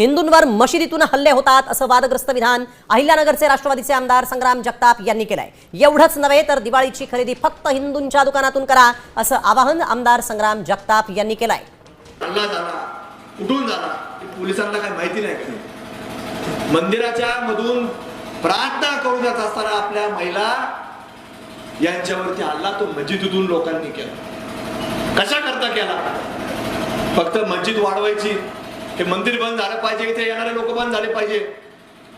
हिंदूंवर मशिदीतून हल्ले होतात असं वादग्रस्त विधान अहिल्यानगरचे राष्ट्रवादीचे आमदार संग्राम जगताप यांनी केलंय. एवढंच नव्हे तर दिवाळीची खरेदी फक्त हिंदूंच्या दुकानातून करा असं आवाहन आमदार संग्राम जगताप यांनी केलंय. कुठून झाला पोलिसांना काही माहिती नाही मंदिराच्या मधून प्रार्थना करून जात असताना आपल्या महिला यांच्यावरती हल्ला तो मस्जिदीतून लोकांनी केला. कशा करता केला? फक्त मस्जिद वाढवायची. हे मंदिर बंद झालं पाहिजे इथे येणारे लोक बंद झाले पाहिजे.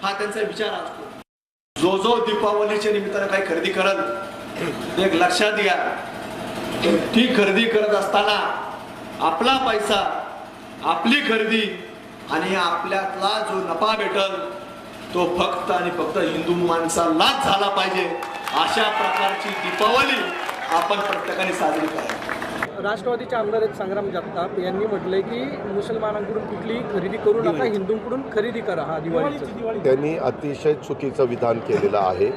हा त्यांचा विचार असतो जो जो दीपावलीच्या निमित्तानं काही खरेदी करत एक लक्षात घ्या. ती खरेदी करत असताना आपला पैसा आपली खरेदी आणि आपल्यातला जो नफा भेटल तो फक्त आणि फक्त हिंदू माणसालाच झाला पाहिजे. अशा प्रकारची दीपावली आपण प्रत्येकाने साजरी करावी. राष्ट्रवादीचे आमदार आहेत संग्राम जगताप. यांनी म्हटलंय की मुसलमानांकडून कुठलीही खरेदी करू नका हिंदूंकडून खरेदी करा हा दिवाळीचं. त्यांनी अतिशय चुकीचं विधान केलेलं आहे.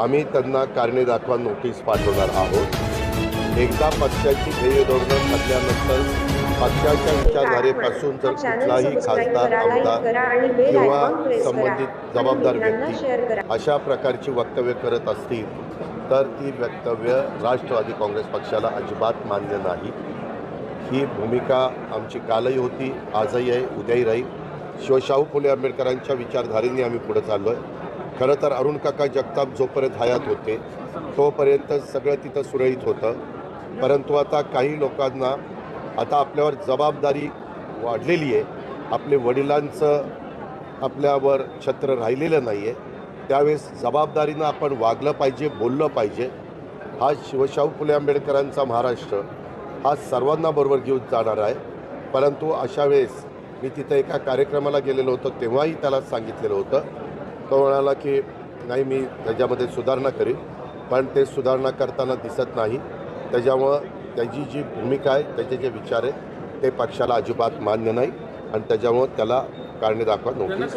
आम्ही त्यांना कारणे दाखवा नोटीस पाठवणार आहोत. एकदा पक्षाची ध्येय धोरणं ठरल्यानंतर पक्षाच्या विचारधारेपासून जर कुठलाही खासदार आमदार किंवा संबंधित जबाबदार व्यक्ती अशा प्रकारची वक्तव्य करत असतील तर ती वक्तव्य राष्ट्रवादी काँग्रेस पक्षाला अजिबात मान्य नाही. ही भूमिका आमची कालही होती आजही आहे उद्याही राहील. शिवशाहू फुले आंबेडकरांच्या विचारधारेने आम्ही पुढे चाललो आहे खरं तर अरुण काका जगताप जोपर्यंत हयात होते तोपर्यंत सगळं तिथं सुरळीत होतं. परंतु आता काही लोकांना आता आपल्यावर जबाबदारी वाढलेली आहे. आपले वडिलांचं आपल्यावर छत्र राहिलेलं नाही आहे त्यावेळेस जबाबदारीनं आपण वागलं पाहिजे बोललं पाहिजे. हा शिवशाहू फुले आंबेडकरांचा महाराष्ट्र हा सर्वांना बरोबर घेऊन जाणार आहे. परंतु अशा वेळेस मी तिथं एका कार्यक्रमाला गेलेलो होतो तेव्हाही त्याला सांगितलेलं होतं. तो म्हणाला की नाही मी त्याच्यामध्ये सुधारणा करीन. पण ते सुधारणा करताना दिसत नाही. त्याच्यामुळं त्याची जी भूमिका आहे त्याचे जे विचार आहेत ते पक्षाला अजिबात मान्य नाही आणि त्याच्यामुळं त्याला कारणे दाखवा नोटीस.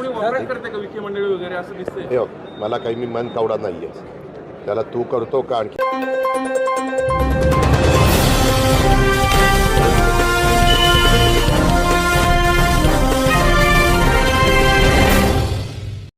मला काही मी मन कावडा नाही आहे त्याला तू करतो का आणखी?